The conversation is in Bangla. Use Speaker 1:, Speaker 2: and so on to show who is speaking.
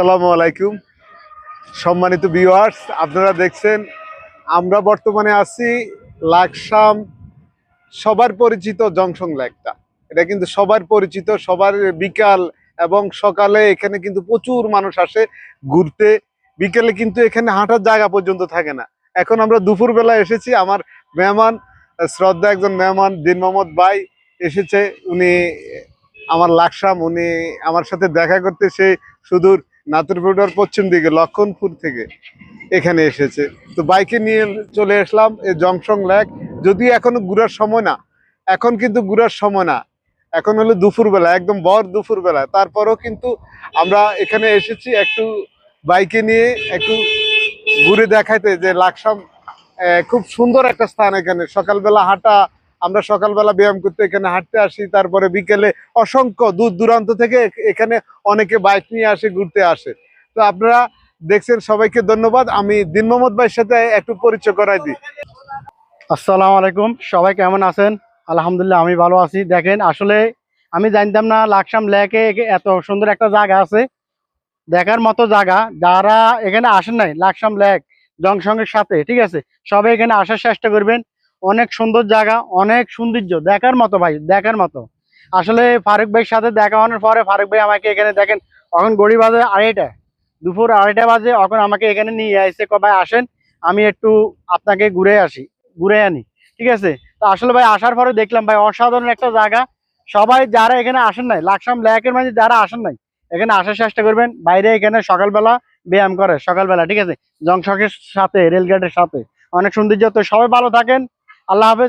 Speaker 1: আসসালামু আলাইকুম। সম্মানিত ভিউয়ার্স আপনারা দেখছেন, আমরা বর্তমানে আছি লাকসাম সবার পরিচিত জংশন লেকটা। এটা কিন্তু সবার পরিচিত, সবার বিকাল এবং সকালে এখানে কিন্তু প্রচুর মানুষ আসে ঘুরতে। বিকেলে কিন্তু এখানে হাঁটার জায়গা পর্যন্ত থাকে না। এখন আমরা দুপুরবেলা এসেছি, আমার মেহমান, শ্রদ্ধা একজন মেহমান, দিন মোহাম্মদ ভাই এসেছে। উনি আমার লাকসাম, উনি আমার সাথে দেখা করতে সে সুদূর নাতুরপুরার পশ্চিম দিকে, লক্ষণপুর থেকে এখানে এসেছে। তো বাইকে নিয়ে চলে আসলাম, এই জংশন লেক। যদিও এখনও ঘুরার সময় না, এখন কিন্তু ঘুরার সময় না। এখন হলো দুপুরবেলা, একদম বর দুপুরবেলা। তারপরেও কিন্তু আমরা এখানে এসেছি একটু বাইকে নিয়ে, একটু ঘুরে দেখাইতে যে লাকসাম খুব সুন্দর একটা স্থান এখানে। সকালবেলা হাঁটা আমরা সকালবেলা ব্যায়াম করতে এখানে হাঁটতে আসি, তারপরে বিকেলে অসংখ্য দূর দূরান্ত থেকে এখানে অনেকে বাইক নিয়ে আসে, ঘুরতে আসে। তো আপনারা দেখছেন সবাইকে ধন্যবাদ। আমি দিন মোহাম্মদ ভাইয়ের সাথে একটু পরিচয় করাই দিই।
Speaker 2: আসসালামু আলাইকুম। সবাই কেমন আছেন? আলহামদুলিল্লাহ, আমি ভালো আছি। দেখেন, আসলে আমি জানতাম না লাকসাম লেকে এত সুন্দর একটা জায়গা আছে। দেখার মতো জায়গা, যারা এখানে আসেন নাই, লাকসাম লেক, জংশনের সাথে, ঠিক আছে? সবাই এখানে আসার চেষ্টা করবেন। অনেক সুন্দর জায়গা, অনেক সৌন্দর্য। দেখার মতো ভাই, দেখার মতো। আসলে ফারুক ভাইয়ের সাথে দেখা হওয়ার পরে ফারুক ভাই আমাকে এখানে দেখেন, এখন গড়ি বাজে আড়াইটা, দুপুর আড়াইটা বাজে, এখন আমাকে এখানে নিয়ে আসছে ক ভাই, আসেন, আমি একটু আপনাকে ঘুরে আসি, ঘুরে আনি। ঠিক আছে? তো আসলে ভাই, আসার পরে দেখলাম ভাই, অসাধারণ একটা জায়গা। সবাই যারা এখানে আসেন নাই, লাকসাম লেকের মাঝে যারা আসেন নাই, এখানে আসার চেষ্টা করবেন। বাইরে এখানে সকালবেলা ব্যায়াম করে, সকালবেলা, ঠিক আছে? জংশকের সাথে, রেলগেটের সাথে। অনেক সৌন্দর্য। তো সবাই ভালো থাকেন। আল্লাহ হাফেজ।